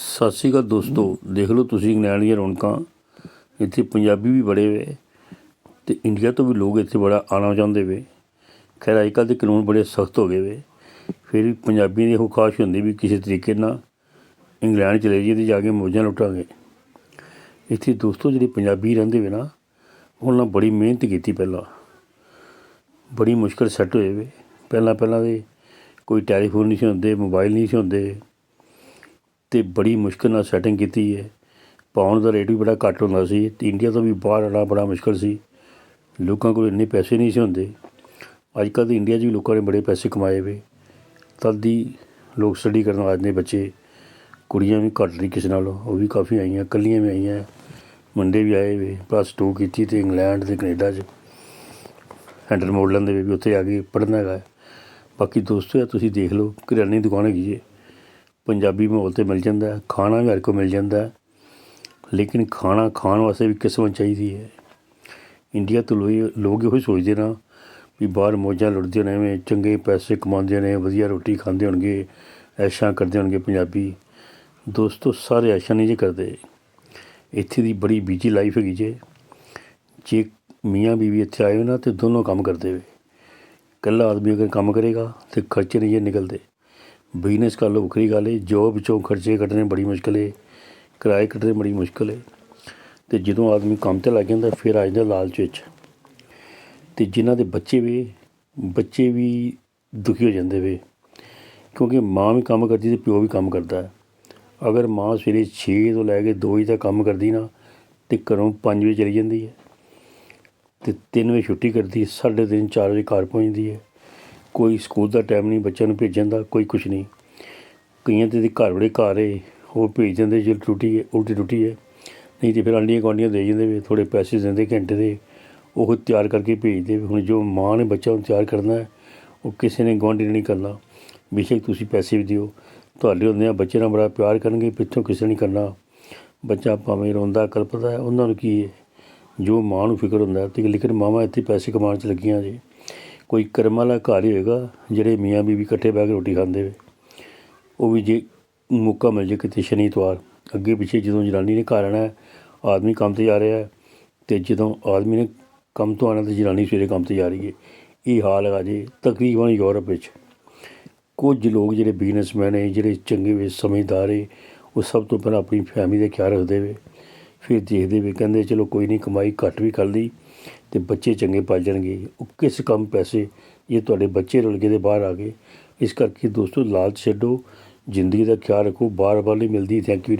ਸਤਿ ਸ਼੍ਰੀ ਅਕਾਲ ਦੋਸਤੋ, ਦੇਖ ਲਓ ਤੁਸੀਂ ਇੰਗਲੈਂਡ ਦੀਆਂ ਰੌਣਕਾਂ। ਇੱਥੇ ਪੰਜਾਬੀ ਵੀ ਬੜੇ ਵੇ ਤੇ ਇੰਡੀਆ ਤੋਂ ਵੀ ਲੋਕ ਇੱਥੇ ਬੜਾ ਆਉਣਾ ਚਾਹੁੰਦੇ ਵੇ। ਖੈਰ ਅੱਜ ਕੱਲ੍ਹ ਦੇ ਕਾਨੂੰਨ ਬੜੇ ਸਖਤ ਹੋ ਗਏ ਵੇ। ਫਿਰ ਵੀ ਪੰਜਾਬੀਆਂ ਦੀ ਇਹੋ ਖਾਸ਼ ਹੁੰਦੀ ਵੀ ਕਿਸੇ ਤਰੀਕੇ ਨਾਲ ਇੰਗਲੈਂਡ ਚਲੇ ਜਾਈਏ ਤੇ ਜਾ ਕੇ ਮੌਜਾਂ ਲੁੱਟਾਂਗੇ। ਇੱਥੇ ਦੋਸਤੋ, ਜਿਹੜੇ ਪੰਜਾਬੀ ਰਹਿੰਦੇ ਵੇ ਨਾ, ਉਹਨਾਂ ਬੜੀ ਮਿਹਨਤ ਕੀਤੀ ਪਹਿਲਾਂ। ਬੜੀ ਮੁਸ਼ਕਲ ਸੈੱਟ ਹੋਏ ਵੇ। ਪਹਿਲਾਂ ਪਹਿਲਾਂ ਦੇ ਕੋਈ ਟੈਲੀਫੋਨ ਨਹੀਂ ਸੀ ਹੁੰਦੇ, ਮੋਬਾਈਲ ਨਹੀਂ ਸੀ ਹੁੰਦੇ। ਅਤੇ ਬੜੀ ਮੁਸ਼ਕਿਲ ਨਾਲ ਸੈਟਿੰਗ ਕੀਤੀ ਹੈ ਪਾਉਣ ਦਾ ਰੇਟ ਵੀ ਬੜਾ ਘੱਟ ਹੁੰਦਾ ਸੀ। ਅਤੇ ਇੰਡੀਆ ਤੋਂ ਵੀ ਬਾਹਰ ਆਉਣਾ ਬੜਾ ਮੁਸ਼ਕਿਲ ਸੀ। ਲੋਕਾਂ ਕੋਲ ਇੰਨੇ ਪੈਸੇ ਨਹੀਂ ਸੀ ਹੁੰਦੇ। ਅੱਜ ਕੱਲ੍ਹ ਤਾਂ ਇੰਡੀਆ 'ਚ ਵੀ ਲੋਕਾਂ ਨੇ ਬੜੇ ਪੈਸੇ ਕਮਾਏ ਵੇ। ਤਦ ਦੀ ਲੋਕ ਸਟੱਡੀ ਕਰਨ ਆ ਜਾਂਦੇ ਬੱਚੇ। ਕੁੜੀਆਂ ਵੀ ਘੱਟ ਨਹੀਂ ਕਿਸੇ ਨਾਲੋਂ। ਉਹ ਵੀ ਕਾਫੀ ਆਈਆਂ, ਇਕੱਲੀਆਂ ਵੀ ਆਈਆਂ। ਮੁੰਡੇ ਵੀ ਆਏ ਵੇ। ਪਲੱਸ 2 ਕੀਤੀ ਤੇ ਇੰਗਲੈਂਡ ਤੇ ਕੈਨੇਡਾ 'ਚ। ਹੈਂਡਲ ਮੋੜ ਲੈਂਦੇ ਵੇ ਵੀ ਉੱਥੇ ਆ ਕੇ ਪੜ੍ਹਨਾ ਹੈਗਾ। ਬਾਕੀ ਦੋਸਤੋ, ਇਹ ਤੁਸੀਂ ਦੇਖ ਲਓ। ਕਿਰਿਆਨੇ ਦੀ ਦੁਕਾਨ ਹੈਗੀ ਜੇ। ਪੰਜਾਬੀ ਮਾਹੌਲ ਤੇ ਮਿਲ ਜਾਂਦਾ ਖਾਣਾ ਵੀ ਹਰ ਕੋ ਮਿਲ ਜਾਂਦਾ ਲੇਕਿਨ ਖਾਣਾ ਖਾਣ ਵਾਸਤੇ ਵੀ ਕਿਸਮਤ ਚਾਹੀਦੀ ਹੈ। ਇੰਡੀਆ ਤੋਂ ਲੋਈ, ਲੋਕ ਇਹੋ ਹੀ ਸੋਚਦੇ ਨਾ ਵੀ ਬਾਹਰ ਮੌਜਾਂ ਲੁੱਟਦੇ ਨੇ, ਐਵੇਂ ਚੰਗੇ ਪੈਸੇ ਕਮਾਉਂਦੇ ਨੇ, ਵਧੀਆ ਰੋਟੀ ਖਾਂਦੇ ਹੋਣਗੇ, ਐਸ਼ਾਂ ਕਰਦੇ ਹੋਣਗੇ ਪੰਜਾਬੀ। ਦੋਸਤੋ, ਸਾਰੇ ਐਸ਼ਾਂ ਨਹੀਂ ਜੇ ਕਰਦੇ। ਇੱਥੇ ਦੀ ਬੜੀ ਬੀਜੀ ਲਾਈਫ ਹੈਗੀ ਜੇ। ਜੇ ਮੀਆਂ ਬੀਵੀ ਇੱਥੇ ਆਏ ਹੋ ਨਾ ਤੇ ਦੋਨੋਂ ਕੰਮ ਕਰਦੇ ਹੋਏ ਇਕੱਲਾ ਆਦਮੀ ਅਗਰ ਕੰਮ ਕਰੇਗਾ ਤੇ ਖਰਚੇ ਨਹੀਂ ਜੇ ਨਿਕਲਦੇ। ਬਿਜ਼ਨਸ ਕਰ ਲਓ, ਵੱਖਰੀ ਗੱਲ ਹੈ ਜੋਬ ਵਿੱਚੋਂ ਖਰਚੇ ਕੱਢਣੇ ਬੜੀ ਮੁਸ਼ਕਲ ਹੈ ਕਿਰਾਏ ਕੱਢਣੇ ਬੜੀ ਮੁਸ਼ਕਲ ਹੈ ਅਤੇ ਜਦੋਂ ਆਦਮੀ ਕੰਮ ਤੇ ਲੱਗ ਜਾਂਦਾ, ਫਿਰ ਆ ਜਾਂਦਾ ਲਾਲਚ ਵਿੱਚ। ਅਤੇ ਜਿਨ੍ਹਾਂ ਦੇ ਬੱਚੇ ਵੀ ਬੱਚੇ ਵੀ ਦੁਖੀ ਹੋ ਜਾਂਦੇ ਵੇ। ਕਿਉਂਕਿ ਮਾਂ ਵੀ ਕੰਮ ਕਰਦੀ ਤੇ ਪਿਓ ਵੀ ਕੰਮ ਕਰਦਾ। ਹੈ ਅਗਰ ਮਾਂ ਸਵੇਰੇ 6 ਤੋਂ ਲੈ ਕੇ 2 ਵਜੇ ਤੱਕ ਕੰਮ ਕਰਦੀ ਨਾ, ਤੇ ਘਰੋਂ 5 ਵਜੇ ਚਲੀ ਜਾਂਦੀ ਹੈ ਤੇ 3 ਵਜੇ ਛੁੱਟੀ ਕਰਦੀ ਸਾਢੇ ਤਿੰਨ 4 ਵਜੇ ਘਰ ਪਹੁੰਚਦੀ ਹੈ ਕੋਈ ਸਕੂਲ ਦਾ ਟਾਈਮ ਨਹੀਂ, ਬੱਚਿਆਂ ਨੂੰ ਭੇਜਣ ਦਾ ਕੋਈ ਕੁਝ ਨਹੀਂ। ਕਈਆਂ ਦੇ ਘਰ ਬੜੇ ਘਰ ਏ ਉਹ ਭੇਜ ਦਿੰਦੇ ਜੇ ਟੁੱਟੀ ਹੈ ਉਲਟੀ ਟੁੱਟੀ ਹੈ ਨਹੀਂ ਤੇ ਫਿਰ ਆਂਡੀਆਂ ਗੁਆਂਢੀਆਂ ਦੇ ਜਾਂਦੇ ਵੀ ਥੋੜੇ ਪੈਸੇ ਦਿੰਦੇ ਘੰਟੇ ਦੇ, ਉਹ ਤਿਆਰ ਕਰਕੇ ਭੇਜਦੇ ਵੀ ਹੁਣ ਜੋ ਮਾਂ ਨੇ ਬੱਚਾ ਨੂੰ ਤਿਆਰ ਕਰਨਾ ਉਹ ਕਿਸੇ ਨੇ ਗੁਆਂਢੀ ਨੇ ਨਹੀਂ ਕਰਨਾ। ਬੇਸ਼ੱਕ ਤੁਸੀਂ ਪੈਸੇ ਵੀ ਦਿਓ, ਤੁਹਾਡੇ ਹੁੰਦੇ ਆ ਬੱਚੇ ਨਾਲ ਬੜਾ ਪਿਆਰ ਕਰਨਗੇ, ਪਿੱਛੋਂ ਕਿਸੇ ਨੇ ਨਹੀਂ ਕਰਨਾ। ਬੱਚਾ ਭਾਵੇਂ ਰੋਂਦਾ, ਕਲਪਦਾ ਉਹਨਾਂ ਨੂੰ ਕੀ ਹੈ ਜੋ ਮਾਂ ਨੂੰ ਫਿਕਰ ਹੁੰਦਾ ਹੈ, ਤੇ ਲੇਕਿਨ ਮਾਵਾਂ ਇੱਥੇ ਪੈਸੇ ਕਮਾਉਣ 'ਚ ਲੱਗੀਆਂ ਜੇ। ਕੋਈ ਕਰਮ ਵਾਲਾ ਘਰ ਹੀ ਹੋਏਗਾ, ਜਿਹੜੇ ਮੀਆਂ ਬੀਵੀ ਇਕੱਠੇ ਬਹਿ ਕੇ ਰੋਟੀ ਖਾਂਦੇ ਵੇ ਉਹ ਵੀ ਜੇ ਮੌਕਾ ਮਿਲ ਜੇ ਕਿਤੇ ਸ਼ਨੀ ਐਤਵਾਰ ਅੱਗੇ ਪਿੱਛੇ ਜਦੋਂ ਜਨਾਨੀ ਨੇ ਘਰ ਆਉਣਾ ਆਦਮੀ ਕੰਮ ਤੇ ਜਾ ਰਿਹਾ ਹੈ, ਤੇ ਜਦੋਂ ਆਦਮੀ ਨੇ ਕੰਮ ਤੋਂ ਆਉਣਾ, ਤੇ ਜਨਾਨੀ ਸਵੇਰੇ ਕੰਮ ਤੇ ਜਾ ਰਹੀ ਹੈ। ਇਹ ਹਾਲ ਹੈਗਾ ਜੀ, ਤਕਰੀਬਨ ਯੂਰਪ ਵਿੱਚ। ਕੁਝ ਲੋਕ ਜਿਹੜੇ ਬਿਜ਼ਨਸਮੈਨ ਹੈ ਜਿਹੜੇ ਚੰਗੇ ਵੇ ਸਮਝਦਾਰ ਹੈ ਉਹ ਸਭ ਤੋਂ ਪਹਿਲਾਂ ਆਪਣੀ ਫੈਮਿਲੀ ਦਾ ਖਿਆਲ ਰੱਖਦੇ ਵੇ ਫਿਰ ਦੇਖਦੇ ਵੇ ਕਹਿੰਦੇ, ਚਲੋ ਕੋਈ ਨਹੀਂ, ਕਮਾਈ ਘੱਟ ਵੀ ਕਰ ਲਈ ਤੇ ਬੱਚੇ ਚੰਗੇ ਪਲ ਜਾਣਗੇ। ਉਹ ਕਿਸ ਕੰਮ ਪੈਸੇ ਇਹ ਤੁਹਾਡੇ ਬੱਚੇ ਰੁਲ ਗਏ ਦੇ ਬਾਹਰ ਆ ਗਏ। ਇਸ ਕਰਕੇ ਦੋਸਤੋ ਲਾਲਚ ਛੱਡੋ, ਜ਼ਿੰਦਗੀ ਦਾ ਖਿਆਲ ਰੱਖੋ ਬਾਰ ਬਾਰ ਨਹੀਂ ਮਿਲਦੀ। Thank you